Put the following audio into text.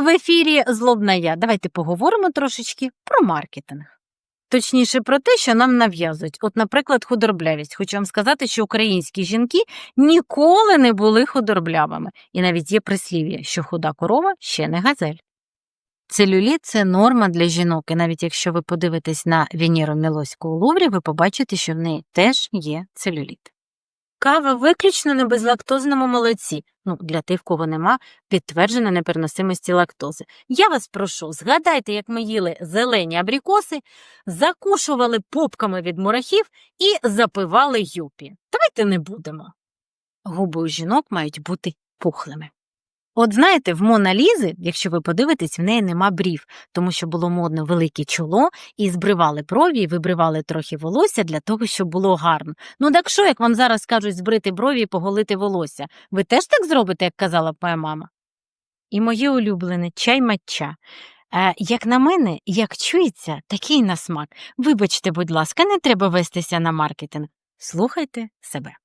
В ефірі Злобна я. Давайте поговоримо трошечки про маркетинг. Точніше, про те, що нам нав'язують. От, наприклад, худорблявість. Хочу вам сказати, що українські жінки ніколи не були худорблявими. І навіть є прислів'я, що худа корова ще не газель. Целюліт – це норма для жінок, і навіть якщо ви подивитесь на Венеру Мілоську у Луврі, ви побачите, що в неї теж є целюліт. Кава виключно на безлактозному молоці. Ну, для тих, кого нема підтверджена непереносимості лактози. Я вас прошу, згадайте, як ми їли зелені абрикоси, закушували попками від мурахів і запивали юпі. Давайте не будемо. Губи у жінок мають бути пухлими. От знаєте, в Мона Лізи, якщо ви подивитесь, в неї нема брів, тому що було модно велике чоло, і збривали брові, і вибривали трохи волосся для того, щоб було гарно. Ну так що, як вам зараз скажуть збрити брові і поголити волосся, ви теж так зробите, як казала моя мама? І моє улюблене чай матча. Е, як на мене, як чується, такий на смак. Вибачте, будь ласка, не треба вестися на маркетинг. Слухайте себе.